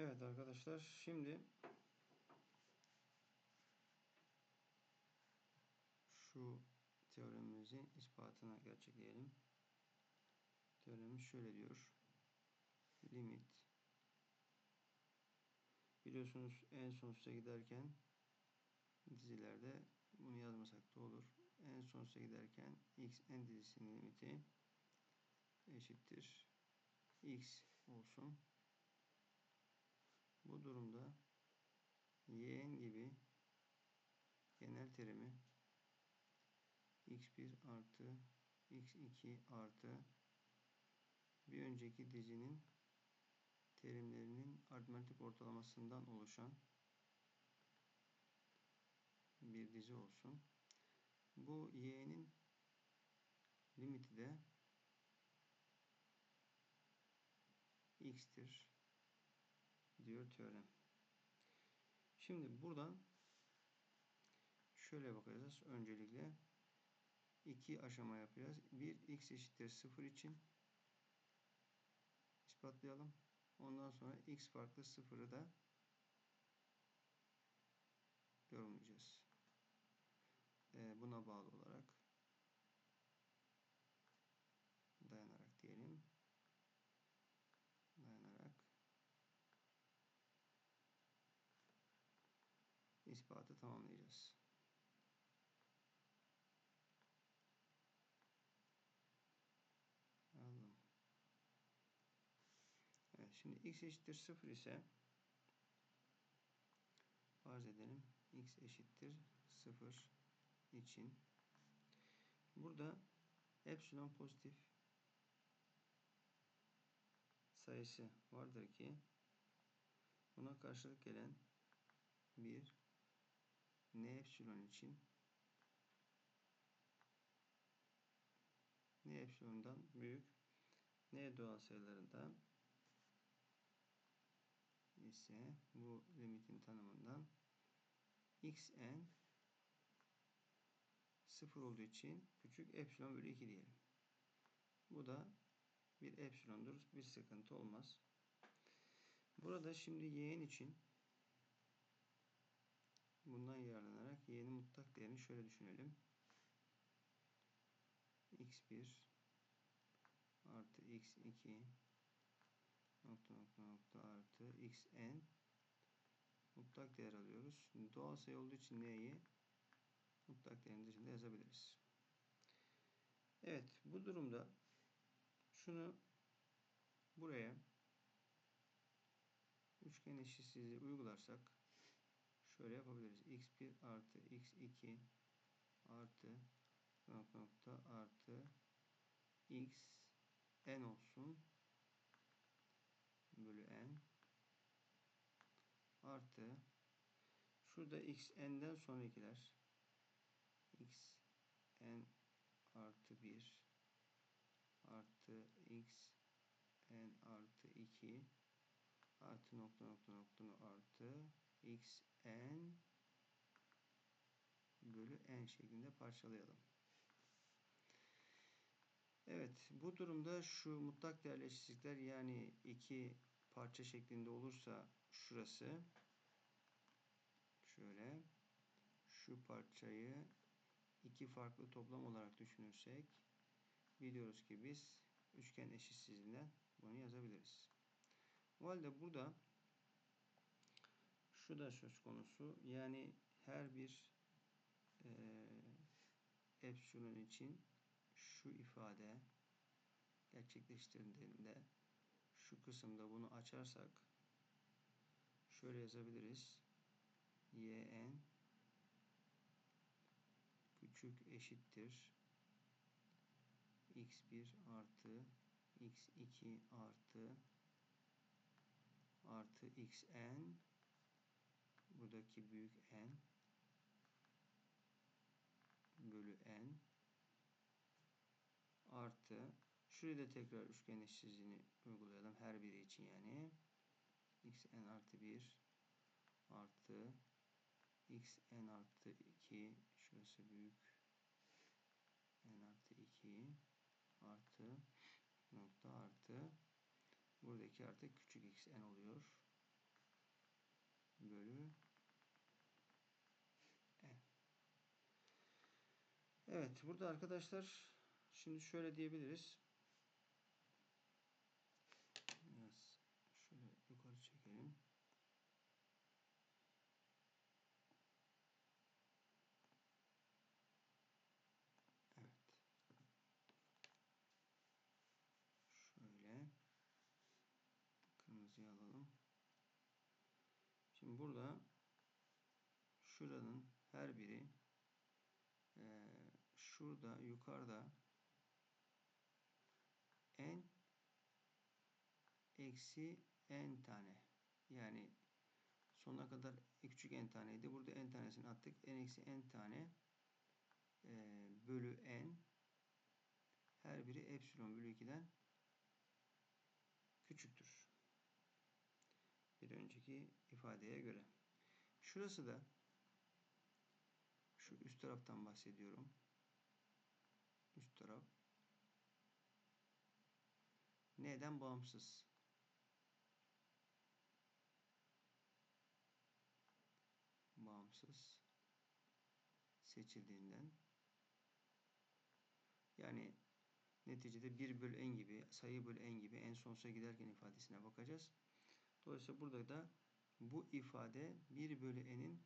Evet arkadaşlar şimdi şu teoremimizin ispatını gerçekleyelim. Teoremimiz şöyle diyor. Limit biliyorsunuz en sonsuza giderken dizilerde bunu yazmasak da olur. En sonsuza giderken x n dizisinin limiti eşittir x olsun. Bu durumda yn gibi genel terimi x1 artı x2 artı bir önceki dizinin terimlerinin aritmetik ortalamasından oluşan bir dizi olsun. Bu y'nin limiti de x'tir diyor teorem. Şimdi buradan şöyle bakacağız. Öncelikle iki aşama yapacağız. Bir x eşittir 0 için ispatlayalım. Ondan sonra x farklı 0'ı da yorumlayacağız. Ee, buna bağlı olarak tamamlayacağız. Aldım. Evet, şimdi x eşittir 0 ise farz edelim x eşittir 0 için burada epsilon pozitif sayısı vardır ki buna karşılık gelen bir n epsilon için n epsilondan büyük n doğal sayılarında ise bu limitin tanımından xn 0 olduğu için küçük epsilon bölü 2 diyelim. Bu da bir epsilondur. Bir sıkıntı olmaz. Burada şimdi y'nin için bundan yararlanarak y'nin mutlak değerini şöyle düşünelim. x1 artı x2 nokta nokta nokta artı xn mutlak değer alıyoruz. Doğal sayı olduğu için n'yi mutlak değerin dışında yazabiliriz. Evet bu durumda şunu buraya üçgen eşitsizliği uygularsak şöyle yapabiliriz. x1 artı x2 artı nokta nokta artı x n olsun. Bölü n artı. Şurada x n'den sonrakiler. X n artı 1 artı x n artı 2 artı nokta nokta nokta artı x n bölü n şeklinde parçalayalım. Evet bu durumda şu mutlak değerli eşitlikler yani iki parça şeklinde olursa şurası şöyle şu parçayı iki farklı toplam olarak düşünürsek biliyoruz ki biz üçgen eşitsizliğinden bunu yazabiliriz. O halde burada şu da söz konusu yani her bir e, epsilon için şu ifade gerçekleştirdiğinde şu kısımda bunu açarsak şöyle yazabiliriz. yn küçük eşittir x1 artı x2 artı artı xn buradaki büyük n bölü n artı şuraya da tekrar üçgen eşitsizliğini uygulayalım her biri için yani xn artı 1 artı xn artı 2 şurası büyük n artı 2 artı nokta artı buradaki artık küçük xn oluyor. bölü Evet burada arkadaşlar şimdi şöyle diyebiliriz. Biraz şöyle yukarı çekelim. Evet. Şöyle kırmızıyı alalım. Şimdi burada şuranın her biri şurada yukarıda n eksi n tane yani sonuna kadar küçük n taneydi. Burada n tanesini attık. n eksi n tane e, bölü n her biri epsilon bölü 2'den küçüktür. Bir önceki ifadeye göre. Şurası da şu üst taraftan bahsediyorum. Taraf neden bağımsız? Bağımsız seçildiğinden yani neticede 1 bölü n gibi sayı bölü n gibi en sonsuza giderken ifadesine bakacağız. Dolayısıyla burada da bu ifade 1 bölü n'in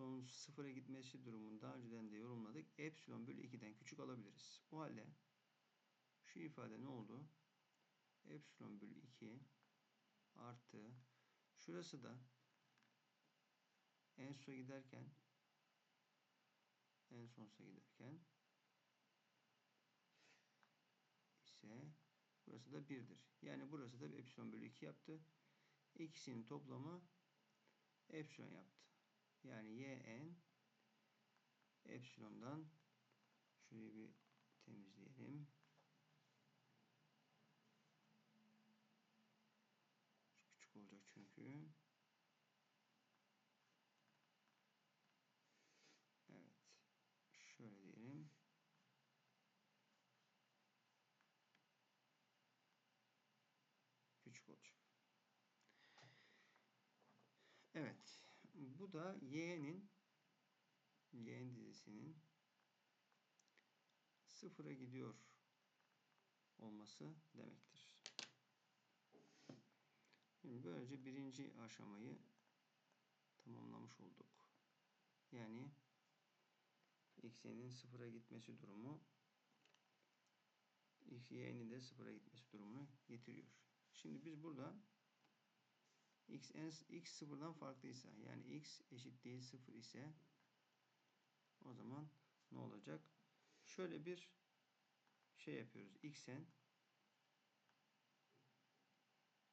son sıfıra gitmesi durumunu daha önceden de yorumladık. Epsilon bölü 2'den küçük alabiliriz. O halde şu ifade ne oldu? Epsilon bölü 2 artı şurası da en sona giderken en sonsuza giderken ise burası da 1'dir. Yani burası da epsilon bölü 2 yaptı. İkisinin toplamı epsilon yaptı. Yani yn epsilondan şurayı bir temizleyelim. Küçük olacak çünkü. Evet. Şöyle diyelim. Küçük olacak. Evet. Bu da y'nin y'nin dizisinin sıfıra gidiyor olması demektir. Şimdi böylece birinci aşamayı tamamlamış olduk. Yani x'nin sıfıra gitmesi durumu y'nin de sıfıra gitmesi durumunu getiriyor. Şimdi biz burada x, en, x sıfırdan farklıysa yani x eşit değil sıfır ise o zaman ne olacak? Şöyle bir şey yapıyoruz. xn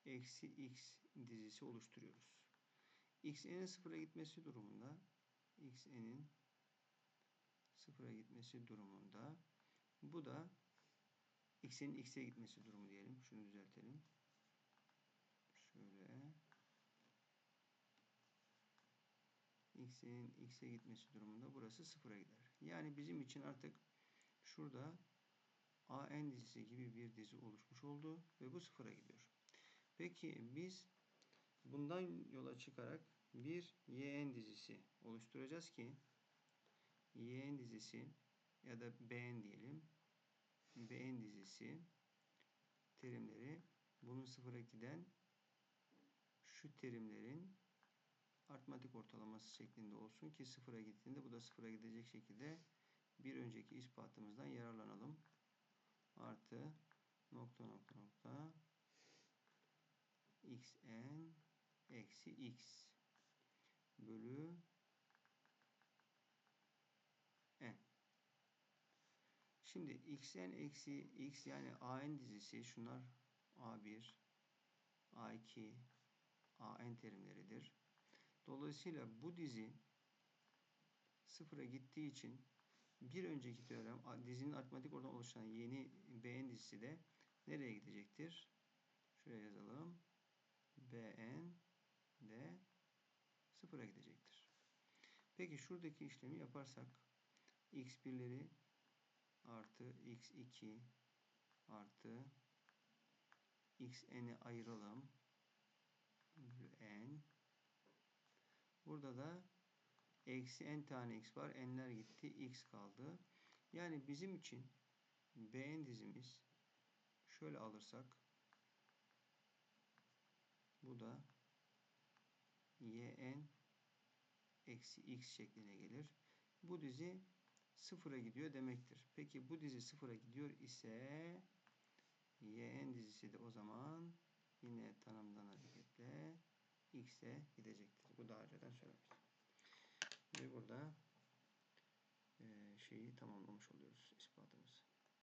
eksi x dizisi oluşturuyoruz. xn'in sıfıra gitmesi durumunda xn'in sıfıra gitmesi durumunda bu da x'in x'e gitmesi durumu diyelim. Şunu düzeltelim. Şöyle x'in x'e gitmesi durumunda burası sıfıra gider. Yani bizim için artık şurada an dizisi gibi bir dizi oluşmuş oldu ve bu sıfıra gidiyor. Peki biz bundan yola çıkarak bir yn dizisi oluşturacağız ki yn dizisi ya da bn diyelim bn dizisi terimleri bunun sıfıra giden şu terimlerin artmatik ortalaması şeklinde olsun ki sıfıra gittiğinde bu da sıfıra gidecek şekilde bir önceki ispatımızdan yararlanalım. Artı nokta nokta nokta xn eksi x bölü n. Şimdi xn eksi x yani an dizisi şunlar a1, a2, an terimleridir. Dolayısıyla bu dizi sıfıra gittiği için bir önceki teorem dizinin aritmatik oradan oluşan yeni bn dizisi de nereye gidecektir? Şuraya yazalım. bn de sıfıra gidecektir. Peki şuradaki işlemi yaparsak x1'leri artı x2 artı xn'i ayıralım. n Burada da eksi n tane x var. n'ler gitti. x kaldı. Yani bizim için bn dizimiz şöyle alırsak bu da yn eksi x şekline gelir. Bu dizi sıfıra gidiyor demektir. Peki bu dizi sıfıra gidiyor ise yn dizisi de o zaman yine tanımdan hareketle x'e gidecektir. Bu daha önceden söylemiştim. Ve burada şeyi tamamlamış oluyoruz ispatımızı.